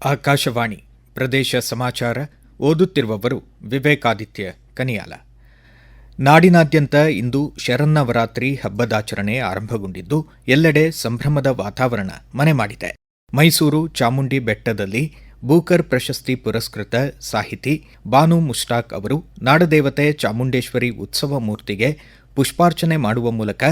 ಆಕಾಶವಾಣಿ ಪ್ರದೇಶ ಸಮಾಚಾರ ಓದುತ್ತಿರುವವರು ವಿವೇಕಾದಿತ್ಯ ಕನಿಯಾಲ. ನಾಡಿನಾದ್ಯಂತ ಇಂದು ಶರನ್ನವರಾತ್ರಿ ಹಬ್ಬದಾಚರಣೆ ಆರಂಭಗೊಂಡಿದ್ದು, ಎಲ್ಲೆಡೆ ಸಂಭ್ರಮದ ವಾತಾವರಣ ಮನೆ ಮಾಡಿದೆ. ಮೈಸೂರು ಚಾಮುಂಡಿ ಬೆಟ್ಟದಲ್ಲಿ ಬೂಕರ್ ಪ್ರಶಸ್ತಿ ಪುರಸ್ಕೃತ ಸಾಹಿತಿ ಬಾನು ಮುಷ್ಟಾಕ್ ಅವರು ನಾಡದೇವತೆ ಚಾಮುಂಡೇಶ್ವರಿ ಉತ್ಸವ ಮೂರ್ತಿಗೆ ಪುಷ್ಪಾರ್ಚನೆ ಮಾಡುವ ಮೂಲಕ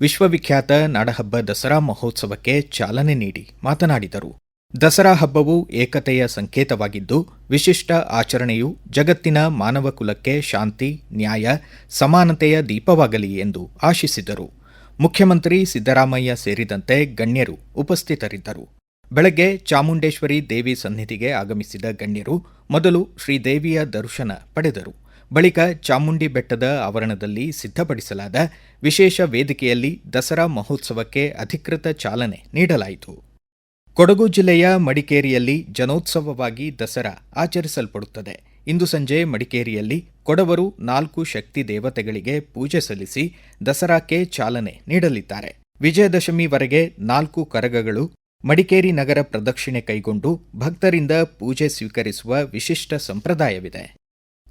ವಿಶ್ವವಿಖ್ಯಾತ ನಾಡಹಬ್ಬ ದಸರಾ ಮಹೋತ್ಸವಕ್ಕೆ ಚಾಲನೆ ನೀಡಿ ಮಾತನಾಡಿದರು. ದಸರಾ ಹಬ್ಬವು ಏಕತೆಯ ಸಂಕೇತವಾಗಿದ್ದು, ವಿಶಿಷ್ಟ ಆಚರಣೆಯು ಜಗತ್ತಿನ ಮಾನವ ಕುಲಕ್ಕೆ ಶಾಂತಿ, ನ್ಯಾಯ, ಸಮಾನತೆಯ ದೀಪವಾಗಲಿ ಎಂದು ಆಶಿಸಿದರು. ಮುಖ್ಯಮಂತ್ರಿ ಸಿದ್ದರಾಮಯ್ಯ ಸೇರಿದಂತೆ ಗಣ್ಯರು ಉಪಸ್ಥಿತರಿದ್ದರು. ಬೆಳಗ್ಗೆ ಚಾಮುಂಡೇಶ್ವರಿ ದೇವಿ ಸನ್ನಿಧಿಗೆ ಆಗಮಿಸಿದ ಗಣ್ಯರು ಮೊದಲು ಶ್ರೀದೇವಿಯ ದರ್ಶನ ಪಡೆದರು. ಬಳಿಕ ಚಾಮುಂಡಿ ಬೆಟ್ಟದ ಆವರಣದಲ್ಲಿ ಸಿದ್ಧಪಡಿಸಲಾದ ವಿಶೇಷ ವೇದಿಕೆಯಲ್ಲಿ ದಸರಾ ಮಹೋತ್ಸವಕ್ಕೆ ಅಧಿಕೃತ ಚಾಲನೆ ನೀಡಲಾಯಿತು. ಕೊಡಗು ಜಿಲ್ಲೆಯ ಮಡಿಕೇರಿಯಲ್ಲಿ ಜನೋತ್ಸವವಾಗಿ ದಸರಾ ಆಚರಿಸಲ್ಪಡುತ್ತದೆ. ಇಂದು ಸಂಜೆ ಮಡಿಕೇರಿಯಲ್ಲಿ ಕೊಡವರು ನಾಲ್ಕು ಶಕ್ತಿ ದೇವತೆಗಳಿಗೆ ಪೂಜೆ ಸಲ್ಲಿಸಿ ದಸರಾಕ್ಕೆ ಚಾಲನೆ ನೀಡಲಿದ್ದಾರೆ. ವಿಜಯದಶಮಿವರೆಗೆ ನಾಲ್ಕು ಕರಗಗಳು ಮಡಿಕೇರಿ ನಗರ ಪ್ರದಕ್ಷಿಣೆ ಕೈಗೊಂಡು ಭಕ್ತರಿಂದ ಪೂಜೆ ಸ್ವೀಕರಿಸುವ ವಿಶಿಷ್ಟ ಸಂಪ್ರದಾಯವಿದೆ.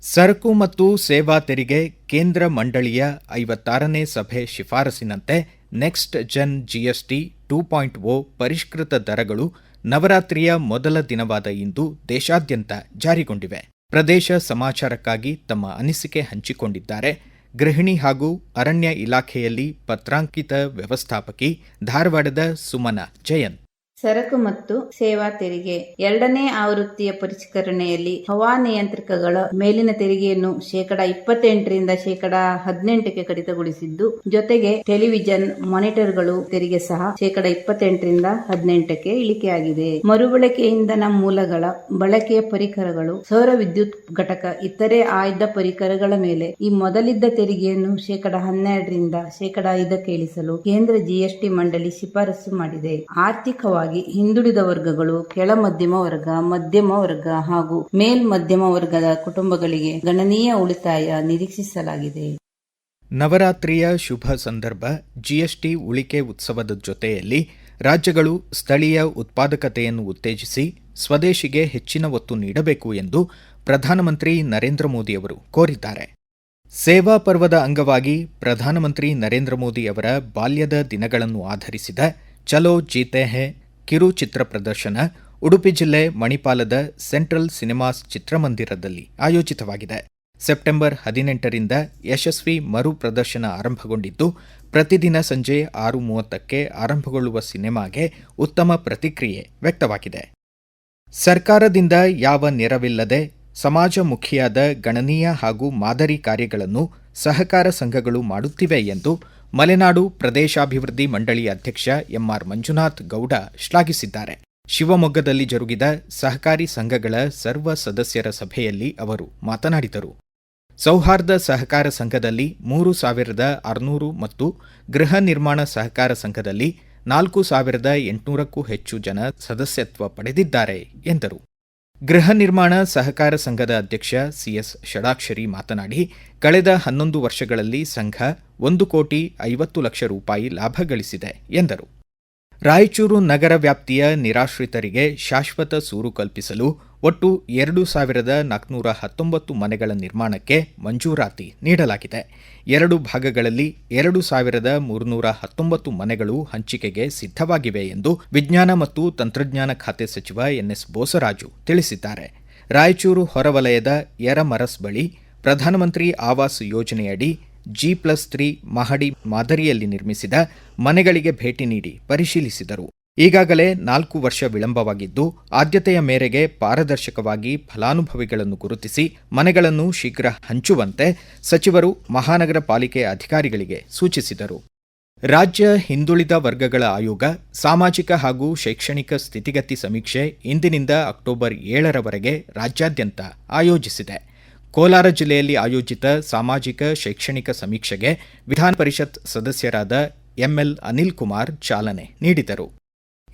ಸರಕು ಮತ್ತು ಸೇವಾ ತೆರಿಗೆ ಕೇಂದ್ರ ಮಂಡಳಿಯ ಐವತ್ತಾರನೇ ಸಭೆ ಶಿಫಾರಸಿನಂತೆ next gen GST two point O ಪರಿಷ್ಕೃತ ದರಗಳು ನವರಾತ್ರಿಯ ಮೊದಲ ದಿನವಾದ ಇಂದು ದೇಶಾದ್ಯಂತ ಜಾರಿಗೊಂಡಿವೆ. ಪ್ರದೇಶ ಸಮಾಚಾರಕ್ಕಾಗಿ ತಮ್ಮ ಅನಿಸಿಕೆ ಹಂಚಿಕೊಂಡಿದ್ದಾರೆ. ಗೃಹಿಣಿ ಹಾಗೂ ಅರಣ್ಯ ಇಲಾಖೆಯಲ್ಲಿ ಪತ್ರಾಂಕಿತ ವ್ಯವಸ್ಥಾಪಕಿ ಧಾರವಾಡದ ಸುಮನ ಜಯಂತ್. ಸರಕು ಮತ್ತು ಸೇವಾ ತೆರಿಗೆ. ಎರಡನೇ ಆವೃತ್ತಿಯ ಪರಿಷ್ಕರಣೆಯಲ್ಲಿ ಹವಾನಿಯಂತ್ರಕಗಳ ಮೇಲಿನ ತೆರಿಗೆಯನ್ನು ಶೇಕಡ ಇಪ್ಪತ್ತೆಂಟರಿಂದ ಶೇಕಡ ಹದಿನೆಂಟಕ್ಕೆ ಕಡಿತಗೊಳಿಸಿದ್ದು, ಜೊತೆಗೆ ಟೆಲಿವಿಷನ್ ಮಾನಿಟರ್ಗಳು ತೆರಿಗೆ ಸಹ ಶೇಕಡ ಇಪ್ಪತ್ತೆಂಟರಿಂದ ಹದಿನೆಂಟಕ್ಕೆ ಇಳಿಕೆಯಾಗಿದೆ. ಮರುಬಳಕೆ ಇಂಧನ ಮೂಲಗಳ ಬಳಕೆಯ ಪರಿಕರಗಳು, ಸೌರ ವಿದ್ಯುತ್ ಘಟಕ, ಇತರೆ ಆಯ್ದ ಪರಿಕರಗಳ ಮೇಲೆ ಈ ಮೊದಲಿದ್ದ ತೆರಿಗೆಯನ್ನು ಶೇಕಡ ಹನ್ನೆರಡರಿಂದ ಶೇಕಡ ಐದಕ್ಕೆ ಇಳಿಸಲು ಕೇಂದ್ರ ಜಿಎಸ್ಟಿ ಮಂಡಳಿ ಶಿಫಾರಸು ಮಾಡಿದೆ. ಆರ್ಥಿಕವಾಗಿ ಹಿಂದುಳಿದ ವರ್ಗಗಳು, ಕೆಳ ಮಧ್ಯಮ ವರ್ಗ ಮಧ್ಯಮ ವರ್ಗ ಹಾಗೂ ಮೇಲ್ ಮಧ್ಯಮ ವರ್ಗದ ಕುಟುಂಬಗಳಿಗೆ ಗಣನೀಯ ಉಳಿತಾಯ ನಿರೀಕ್ಷಿಸಲಾಗಿದೆ. ನವರಾತ್ರಿಯ ಶುಭ ಸಂದರ್ಭ, ಜಿಎಸ್ಟಿ ಉಳಿಕೆ ಉತ್ಸವದ ಜೊತೆಯಲ್ಲಿ ರಾಜ್ಯಗಳು ಸ್ಥಳೀಯ ಉತ್ಪಾದಕತೆಯನ್ನು ಉತ್ತೇಜಿಸಿ ಸ್ವದೇಶಿಗೆ ಹೆಚ್ಚಿನ ಒತ್ತು ನೀಡಬೇಕು ಎಂದು ಪ್ರಧಾನಮಂತ್ರಿ ನರೇಂದ್ರ ಮೋದಿ ಅವರು ಕೋರಿದ್ದಾರೆ. ಸೇವಾ ಪರ್ವದ ಅಂಗವಾಗಿ ಪ್ರಧಾನಮಂತ್ರಿ ನರೇಂದ್ರ ಮೋದಿ ಅವರ ಬಾಲ್ಯದ ದಿನಗಳನ್ನು ಆಧರಿಸಿದ ಚಲೋ ಜೀತೆ ಹೇ ಕಿರು ಚಿತ್ರ ಪ್ರದರ್ಶನ ಉಡುಪಿ ಜಿಲ್ಲೆ ಮಣಿಪಾಲದ ಸೆಂಟ್ರಲ್ ಸಿನಿಮಾಸ್ ಚಿತ್ರಮಂದಿರದಲ್ಲಿ ಆಯೋಜಿತವಾಗಿದೆ. ಸೆಪ್ಟೆಂಬರ್ ಹದಿನೆಂಟರಿಂದ ಯಶಸ್ವಿ ಮರು ಪ್ರದರ್ಶನ ಆರಂಭಗೊಂಡಿದ್ದು, ಪ್ರತಿದಿನ ಸಂಜೆ ಆರು ಮೂವತ್ತಕ್ಕೆ ಆರಂಭಗೊಳ್ಳುವ ಸಿನಿಮಾಗೆ ಉತ್ತಮ ಪ್ರತಿಕ್ರಿಯೆ ವ್ಯಕ್ತವಾಗಿದೆ. ಸರ್ಕಾರದಿಂದ ಯಾವ ನೆರವಿಲ್ಲದೆ ಸಮಾಜಮುಖಿಯಾದ ಗಣನೀಯ ಹಾಗೂ ಮಾದರಿ ಕಾರ್ಯಗಳನ್ನು ಸಹಕಾರ ಸಂಘಗಳು ಮಾಡುತ್ತಿವೆ ಎಂದು ಮಲೆನಾಡು ಪ್ರದೇಶಾಭಿವೃದ್ಧಿ ಮಂಡಳಿ ಅಧ್ಯಕ್ಷ ಎಂಆರ್ ಮಂಜುನಾಥ್ ಗೌಡ ಶ್ಲಾಘಿಸಿದ್ದಾರೆ. ಶಿವಮೊಗ್ಗದಲ್ಲಿ ಜರುಗಿದ ಸಹಕಾರಿ ಸಂಘಗಳ ಸರ್ವ ಸದಸ್ಯರ ಸಭೆಯಲ್ಲಿ ಅವರು ಮಾತನಾಡಿದರು. ಸೌಹಾರ್ದ ಸಹಕಾರ ಸಂಘದಲ್ಲಿ ಮೂರು ಸಾವಿರದ ಆರುನೂರು ಮತ್ತು ಗೃಹ ನಿರ್ಮಾಣ ಸಹಕಾರ ಸಂಘದಲ್ಲಿ ನಾಲ್ಕು ಸಾವಿರದ ಎಂಟುನೂರಕ್ಕೂ ಹೆಚ್ಚು ಜನ ಸದಸ್ಯತ್ವ ಪಡೆದಿದ್ದಾರೆ ಎಂದರು. ಗೃಹ ನಿರ್ಮಾಣ ಸಹಕಾರ ಸಂಘದ ಅಧ್ಯಕ್ಷ ಸಿಎಸ್ ಷಡಾಕ್ಷರಿ ಮಾತನಾಡಿ, ಕಳೆದ ಹನ್ನೊಂದು ವರ್ಷಗಳಲ್ಲಿ ಸಂಘ ಒಂದು ಕೋಟಿ ಐವತ್ತು ಲಕ್ಷ ರೂಪಾಯಿ ಲಾಭ ಗಳಿಸಿದೆ ಎಂದರು. ರಾಯಚೂರು ನಗರ ವ್ಯಾಪ್ತಿಯ ನಿರಾಶ್ರಿತರಿಗೆ ಶಾಶ್ವತ ಸೂರು ಕಲ್ಪಿಸಲು ಒಟ್ಟು ಎರಡು ಸಾವಿರದ ನಾಲ್ಕುನೂರ ಹತ್ತೊಂಬತ್ತು ಮನೆಗಳ ನಿರ್ಮಾಣಕ್ಕೆ ಮಂಜೂರಾತಿ ನೀಡಲಾಗಿದೆ. ಎರಡು ಭಾಗಗಳಲ್ಲಿ ಎರಡು ಸಾವಿರದ ಮೂರುನೂರ ಹತ್ತೊಂಬತ್ತು ಮನೆಗಳು ಹಂಚಿಕೆಗೆ ಸಿದ್ಧವಾಗಿವೆ ಎಂದು ವಿಜ್ಞಾನ ಮತ್ತು ತಂತ್ರಜ್ಞಾನ ಖಾತೆ ಸಚಿವ ಎನ್ಎಸ್ ಬೋಸರಾಜು ತಿಳಿಸಿದ್ದಾರೆ. ರಾಯಚೂರು ಹೊರವಲಯದ ಯರಮರಸ್ ಬಳಿ ಪ್ರಧಾನಮಂತ್ರಿ ಆವಾಸ್ ಯೋಜನೆಯಡಿ ಜಿ ಪ್ಲಸ್ ತ್ರೀ ಮಹಡಿ ಮಾದರಿಯಲ್ಲಿ ನಿರ್ಮಿಸಿದ ಮನೆಗಳಿಗೆ ಭೇಟಿ ನೀಡಿ ಪರಿಶೀಲಿಸಿದರು. ಈಗಾಗಲೇ ನಾಲ್ಕು ವರ್ಷ ವಿಳಂಬವಾಗಿದ್ದು, ಆದ್ಯತೆಯ ಮೇರೆಗೆ ಪಾರದರ್ಶಕವಾಗಿ ಫಲಾನುಭವಿಗಳನ್ನು ಗುರುತಿಸಿ ಮನೆಗಳನ್ನು ಶೀಘ್ರ ಹಂಚುವಂತೆ ಸಚಿವರು ಮಹಾನಗರ ಪಾಲಿಕೆ ಅಧಿಕಾರಿಗಳಿಗೆ ಸೂಚಿಸಿದರು. ರಾಜ್ಯ ಹಿಂದುಳಿದ ವರ್ಗಗಳ ಆಯೋಗ ಸಾಮಾಜಿಕ ಹಾಗೂ ಶೈಕ್ಷಣಿಕ ಸ್ಥಿತಿಗತಿ ಸಮೀಕ್ಷೆ ಇಂದಿನಿಂದ ಅಕ್ಟೋಬರ್ ಏಳರವರೆಗೆ ರಾಜ್ಯಾದ್ಯಂತ ಆಯೋಜಿಸಿದೆ. ಕೋಲಾರ ಜಿಲ್ಲೆಯಲ್ಲಿ ಆಯೋಜಿತ ಸಾಮಾಜಿಕ ಶೈಕ್ಷಣಿಕ ಸಮೀಕ್ಷೆಗೆ ವಿಧಾನ ಪರಿಷತ್ ಸದಸ್ಯರಾದ ಎಂಎಲ್ ಅನಿಲ್ ಕುಮಾರ್ ಚಾಲನೆ ನೀಡಿದರು.